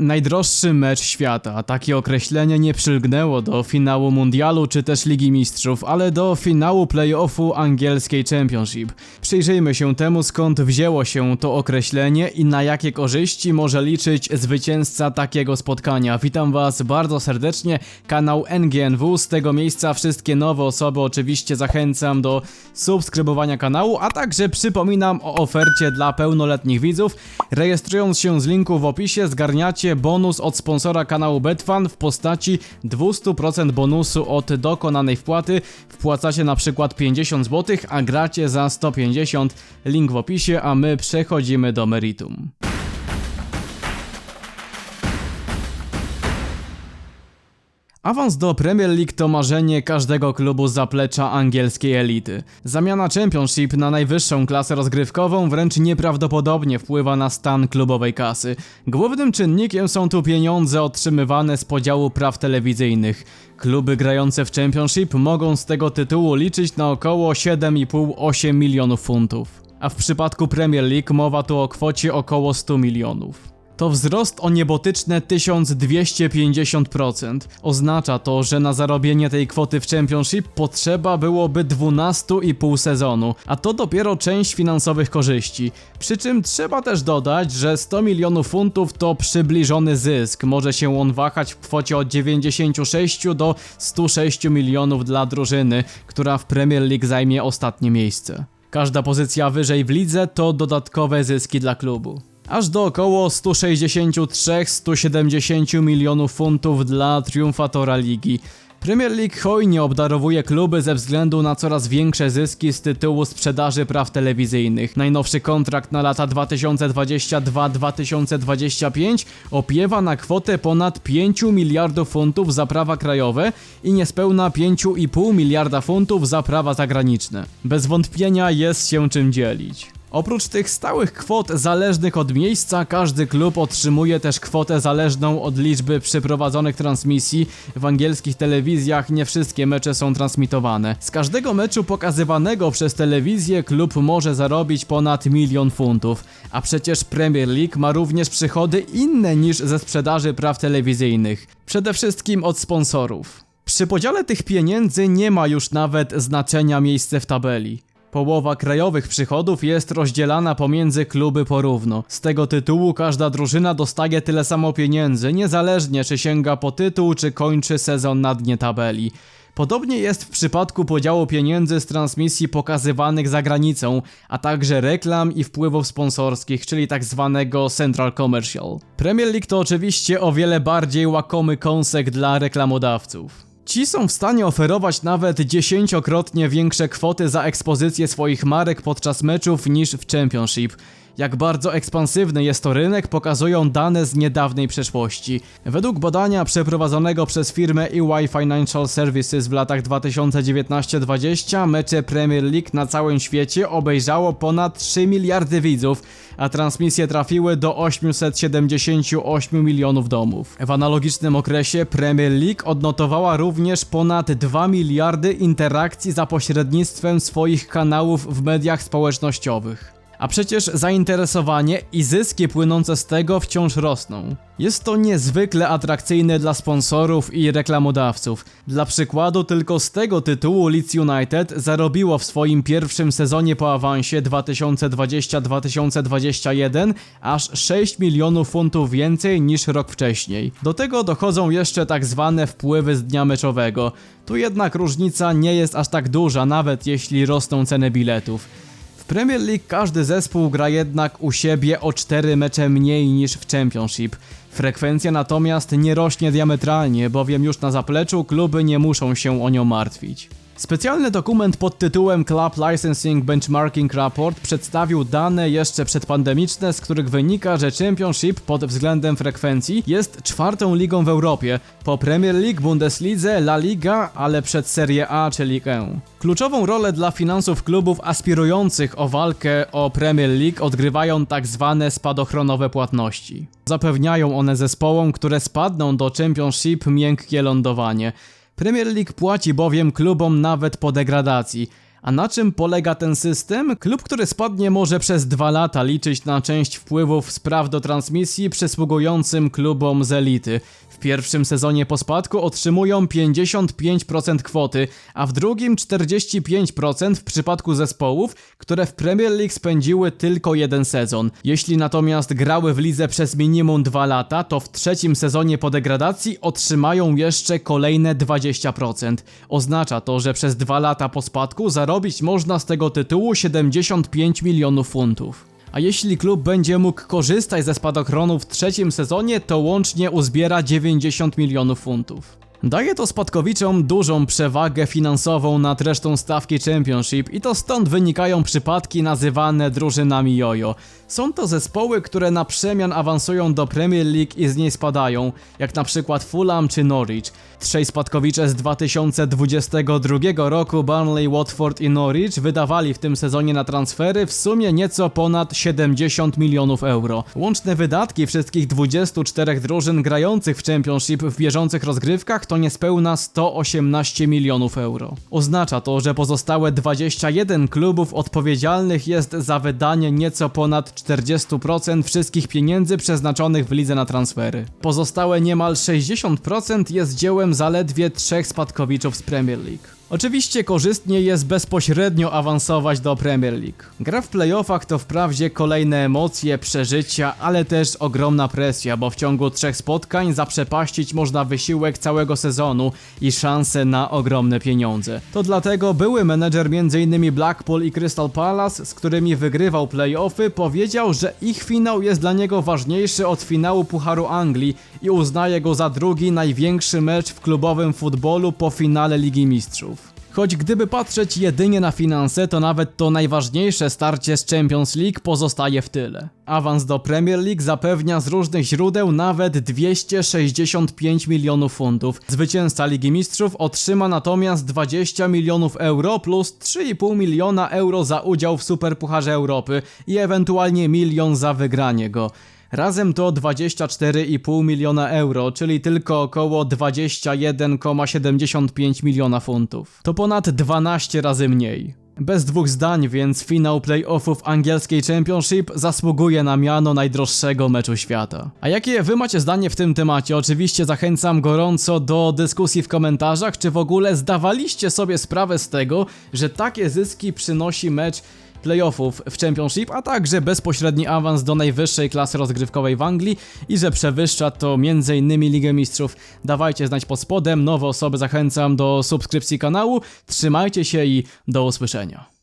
Najdroższy mecz świata. Takie określenie nie przylgnęło do finału mundialu czy też Ligi Mistrzów, ale do finału playoffu angielskiej Championship. Przyjrzyjmy się temu skąd wzięło się to określenie i na jakie korzyści może liczyć zwycięzca takiego spotkania. Witam was bardzo serdecznie, kanał NGNW. Z tego miejsca wszystkie nowe osoby oczywiście zachęcam do subskrybowania kanału, a także przypominam o ofercie dla pełnoletnich widzów. Rejestrując się z linku w opisie zgarniacie bonus od sponsora kanału Betfan w postaci 200% bonusu od dokonanej wpłaty. Wpłacacie na przykład 50 zł, a gracie za 150. Link w opisie, a my przechodzimy do meritum. Awans do Premier League to marzenie każdego klubu zaplecza angielskiej elity. Zamiana Championship na najwyższą klasę rozgrywkową wręcz nieprawdopodobnie wpływa na stan klubowej kasy. Głównym czynnikiem są tu pieniądze otrzymywane z podziału praw telewizyjnych. Kluby grające w Championship mogą z tego tytułu liczyć na około 7,5-8 milionów funtów. A w przypadku Premier League mowa tu o kwocie około 100 milionów. To wzrost o niebotyczne 1250%. Oznacza to, że na zarobienie tej kwoty w Championship potrzeba byłoby 12,5 sezonu, a to dopiero część finansowych korzyści. Przy czym trzeba też dodać, że 100 milionów funtów to przybliżony zysk. Może się on wahać w kwocie od 96 do 106 milionów dla drużyny, która w Premier League zajmie ostatnie miejsce. Każda pozycja wyżej w lidze to dodatkowe zyski dla klubu aż do około 163-170 milionów funtów dla triumfatora ligi. Premier League hojnie obdarowuje kluby ze względu na coraz większe zyski z tytułu sprzedaży praw telewizyjnych. Najnowszy kontrakt na lata 2022-2025 opiewa na kwotę ponad 5 miliardów funtów za prawa krajowe i niespełna 5,5 miliarda funtów za prawa zagraniczne. Bez wątpienia jest się czym dzielić. Oprócz tych stałych kwot zależnych od miejsca, każdy klub otrzymuje też kwotę zależną od liczby przeprowadzonych transmisji. W angielskich telewizjach nie wszystkie mecze są transmitowane. Z każdego meczu pokazywanego przez telewizję klub może zarobić ponad milion funtów. A przecież Premier League ma również przychody inne niż ze sprzedaży praw telewizyjnych. Przede wszystkim od sponsorów. Przy podziale tych pieniędzy nie ma już nawet znaczenia miejsce w tabeli. Połowa krajowych przychodów jest rozdzielana pomiędzy kluby porówno. Z tego tytułu każda drużyna dostaje tyle samo pieniędzy, niezależnie czy sięga po tytuł, czy kończy sezon na dnie tabeli. Podobnie jest w przypadku podziału pieniędzy z transmisji pokazywanych za granicą, a także reklam i wpływów sponsorskich, czyli tak zwanego Central Commercial. Premier League to oczywiście o wiele bardziej łakomy kąsek dla reklamodawców. Ci są w stanie oferować nawet dziesięciokrotnie większe kwoty za ekspozycję swoich marek podczas meczów niż w Championship. Jak bardzo ekspansywny jest to rynek, pokazują dane z niedawnej przeszłości. Według badania przeprowadzonego przez firmę EY Financial Services w latach 2019-20 mecze Premier League na całym świecie obejrzało ponad 3 miliardy widzów, a transmisje trafiły do 878 milionów domów. W analogicznym okresie Premier League odnotowała również ponad 2 miliardy interakcji za pośrednictwem swoich kanałów w mediach społecznościowych. A przecież zainteresowanie i zyski płynące z tego wciąż rosną. Jest to niezwykle atrakcyjne dla sponsorów i reklamodawców. Dla przykładu, tylko z tego tytułu Leeds United zarobiło w swoim pierwszym sezonie po awansie 2020-2021 aż 6 milionów funtów więcej niż rok wcześniej. Do tego dochodzą jeszcze tak zwane wpływy z dnia meczowego. Tu jednak różnica nie jest aż tak duża, nawet jeśli rosną ceny biletów. Premier League każdy zespół gra jednak u siebie o 4 mecze mniej niż w Championship. Frekwencja natomiast nie rośnie diametralnie, bowiem już na zapleczu kluby nie muszą się o nią martwić. Specjalny dokument pod tytułem Club Licensing Benchmarking Report przedstawił dane jeszcze przedpandemiczne, z których wynika, że Championship pod względem frekwencji jest czwartą ligą w Europie, po Premier League, Bundeslidze, La Liga, ale przed Serie A czy Ligę. Kluczową rolę dla finansów klubów aspirujących o walkę o Premier League odgrywają tak zwane spadochronowe płatności. Zapewniają one zespołom, które spadną do Championship miękkie lądowanie. Premier League płaci bowiem klubom nawet po degradacji, A na czym polega ten system? Klub, który spadnie może przez dwa lata liczyć na część wpływów z praw do transmisji przysługującym klubom z elity. W pierwszym sezonie po spadku otrzymują 55% kwoty, a w drugim 45% w przypadku zespołów, które w Premier League spędziły tylko jeden sezon. Jeśli natomiast grały w lidze przez minimum dwa lata, to w trzecim sezonie po degradacji otrzymają jeszcze kolejne 20%. Oznacza to, że przez dwa lata po spadku zarobić można z tego tytułu 75 milionów funtów. A jeśli klub będzie mógł korzystać ze spadochronu w trzecim sezonie, to łącznie uzbiera 90 milionów funtów. Daje to spadkowiczom dużą przewagę finansową nad resztą stawki Championship i to stąd wynikają przypadki nazywane drużynami jojo. Są to zespoły, które na przemian awansują do Premier League i z niej spadają, jak na przykład Fulham czy Norwich. Trzej spadkowicze z 2022 roku Burnley, Watford i Norwich wydawali w tym sezonie na transfery w sumie nieco ponad 70 milionów euro. Łączne wydatki wszystkich 24 drużyn grających w Championship w bieżących rozgrywkach to niespełna 118 milionów euro. Oznacza to, że pozostałe 21 klubów odpowiedzialnych jest za wydanie nieco ponad 40% wszystkich pieniędzy przeznaczonych w lidze na transfery. Pozostałe niemal 60% jest dziełem zaledwie trzech spadkowiczów z Premier League. Oczywiście korzystnie jest bezpośrednio awansować do Premier League. Gra w playoffach to wprawdzie kolejne emocje, przeżycia, ale też ogromna presja, bo w ciągu trzech spotkań zaprzepaścić można wysiłek całego sezonu i szanse na ogromne pieniądze. To dlatego były menedżer m.in. Blackpool i Crystal Palace, z którymi wygrywał playoffy, powiedział, że ich finał jest dla niego ważniejszy od finału Pucharu Anglii i uznaje go za drugi największy mecz w klubowym futbolu po finale Ligi Mistrzów. Choć gdyby patrzeć jedynie na finanse, to nawet to najważniejsze starcie z Champions League pozostaje w tyle. Awans do Premier League zapewnia z różnych źródeł nawet 265 milionów funtów. Zwycięzca Ligi Mistrzów otrzyma natomiast 20 milionów euro plus 3,5 miliona euro za udział w Superpucharze Europy i ewentualnie milion za wygranie go. Razem to 24,5 miliona euro, czyli tylko około 21,75 miliona funtów. To ponad 12 razy mniej. Bez dwóch zdań, więc finał playoffów angielskiej Championship zasługuje na miano najdroższego meczu świata. A jakie wy macie zdanie w tym temacie? Oczywiście zachęcam gorąco do dyskusji w komentarzach, czy w ogóle zdawaliście sobie sprawę z tego, że takie zyski przynosi mecz playoffów w Championship, a także bezpośredni awans do najwyższej klasy rozgrywkowej w Anglii i że przewyższa to m.in. Ligę Mistrzów. Dawajcie znać pod spodem, nowe osoby zachęcam do subskrypcji kanału, trzymajcie się i do usłyszenia.